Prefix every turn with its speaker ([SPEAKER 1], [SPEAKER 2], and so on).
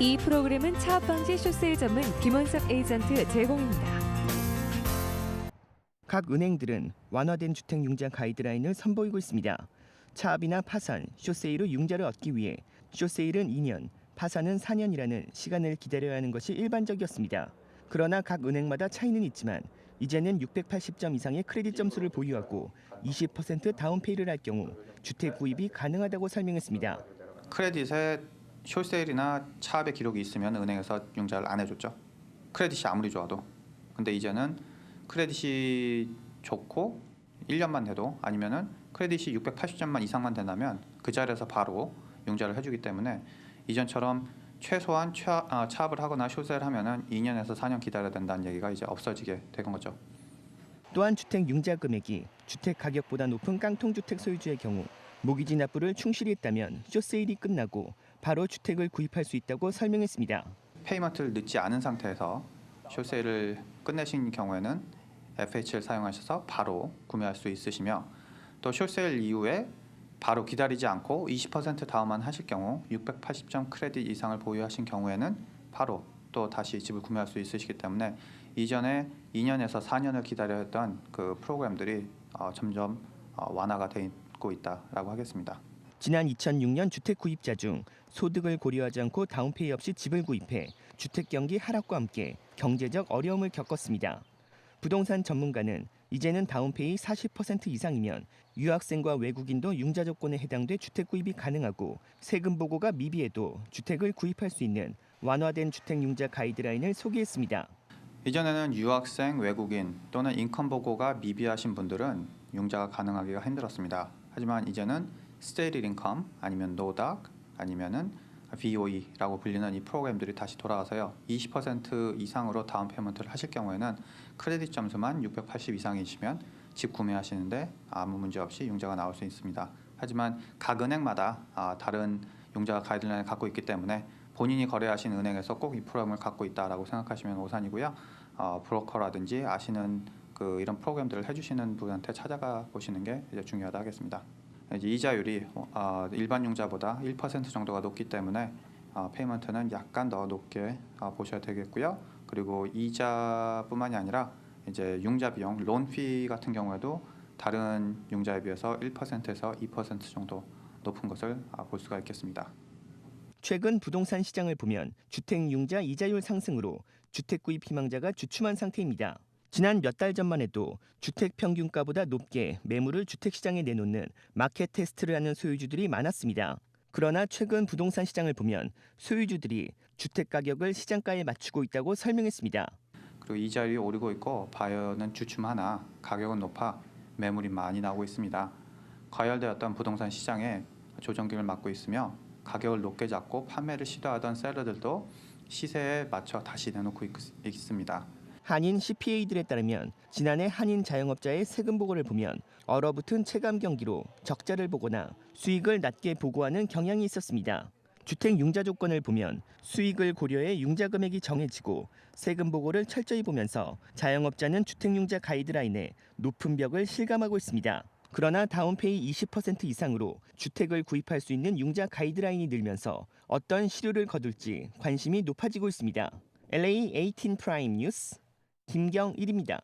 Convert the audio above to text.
[SPEAKER 1] 이 프로그램은 차압 방지 쇼세일 전문 김원섭 에이전트 제공입니다.
[SPEAKER 2] 각 은행들은 완화된 주택 융자 가이드라인을 선보이고 있습니다. 차압이나 파산, 쇼세일로 융자를 얻기 위해 쇼세일은 2년, 파산은 4년이라는 시간을 기다려야 하는 것이 일반적이었습니다. 그러나 각 은행마다 차이는 있지만 이제는 680점 이상의 크레딧 점수를 보유하고 20% 다운페이를 할 경우 주택 구입이 가능하다고 설명했습니다.
[SPEAKER 3] 크레딧에 숏세일이나 차압의 기록이 있으면 은행에서 융자를 안 해줬죠. 크레딧이 아무리 좋아도. 근데 이제는 크레딧이 좋고 1년만 돼도 아니면은 크레딧이 680점만 이상만 된다면 그 자리에서 바로 융자를 해주기 때문에 이전처럼 최소한 차, 아, 차압을 하거나 숏세일 하면은 2년에서 4년 기다려야 된다는 얘기가 이제 없어지게 된 거죠.
[SPEAKER 2] 또한 주택 융자 금액이 주택 가격보다 높은 깡통 주택 소유주의 경우 모기지 납부를 충실히 했다면 쇼세일이 끝나고 바로 주택을 구입할 수 있다고 설명했습니다.
[SPEAKER 3] 페이먼트를 늦지 않은 상태에서 쇼세일을 끝내신 경우에는 FH를 사용하셔서 바로 구매할 수 있으시며 또 쇼세일 이후에 바로 기다리지 않고 20% 다운만 하실 경우 680점 크레딧 이상을 보유하신 경우에는 바로 또 다시 집을 구매할 수 있으시기 때문에 이전에 2년에서 4년을 기다려야 했던 그 프로그램들이 어, 점점 어, 완화가 되고 있다라고 하겠습니다.
[SPEAKER 2] 지난 2006년 주택 구입자 중 소득을 고려하지 않고 다운페이 없이 집을 구입해 주택 경기 하락과 함께 경제적 어려움을 겪었습니다. 부동산 전문가는 이제는 다운페이 40% 이상이면 유학생과 외국인도 융자 조건에 해당돼 주택 구입이 가능하고 세금 보고가 미비해도 주택을 구입할 수 있는 완화된 주택 융자 가이드라인을 소개했습니다.
[SPEAKER 3] 이전에는 유학생, 외국인 또는 인컴 보고가 미비하신 분들은 융자가 가능하기가 힘들었습니다. 하지만 이제는 스테이리 인컴 아니면 노닥 아니면은 VOE라고 불리는 이 프로그램들이 다시 돌아와서요. 20% 이상으로 다운 페이먼트를 하실 경우에는 크레딧 점수만 680 이상이시면 집 구매하시는데 아무 문제 없이 융자가 나올 수 있습니다. 하지만 각 은행마다 아, 다른 융자 가이드라인을 갖고 있기 때문에 본인이 거래하신 은행에서 꼭 이 프로그램을 갖고 있다라고 생각하시면 오산이고요. 어, 브로커라든지 아시는 그 이런 프로그램들을 해주시는 분한테 찾아가 보시는 게 이제 중요하다 하겠습니다. 이제 이자율이 어, 일반 융자보다 1% 정도가 높기 때문에 어, 페이먼트는 약간 더 높게 어, 보셔야 되겠고요. 그리고 이자뿐만이 아니라 이제 융자 비용, 론피 같은 경우에도 다른 융자에 비해서 1%에서 2% 정도 높은 것을 아, 볼 수가 있겠습니다.
[SPEAKER 2] 최근 부동산 시장을 보면 주택 융자 이자율 상승으로 주택 구입 희망자가 주춤한 상태입니다. 지난 몇 달 전만 해도 주택 평균가보다 높게 매물을 주택 시장에 내놓는 마켓 테스트를 하는 소유주들이 많았습니다. 그러나 최근 부동산 시장을 보면 소유주들이 주택 가격을 시장가에 맞추고 있다고 설명했습니다.
[SPEAKER 3] 그리고 이자율이 오르고 있고 바이어는 주춤하나 가격은 높아 매물이 많이 나오고 있습니다. 과열되었던 부동산 시장에 조정기를 맞고 있으며 가격을 높게 잡고 판매를 시도하던 셀러들도 시세에 맞춰 다시 내놓고 있, 있습니다.
[SPEAKER 2] 한인 CPA들에 따르면 지난해 한인 자영업자의 세금 보고를 보면 얼어붙은 체감 경기로 적자를 보거나 수익을 낮게 보고하는 경향이 있었습니다. 주택 융자 조건을 보면 수익을 고려해 융자 금액이 정해지고 세금 보고를 철저히 보면서 자영업자는 주택 융자 가이드라인에 높은 벽을 실감하고 있습니다. 그러나 다운페이 20% 이상으로 주택을 구입할 수 있는 융자 가이드라인이 늘면서 어떤 실효를 거둘지 관심이 높아지고 있습니다. LA 18 프라임 뉴스 김경일입니다.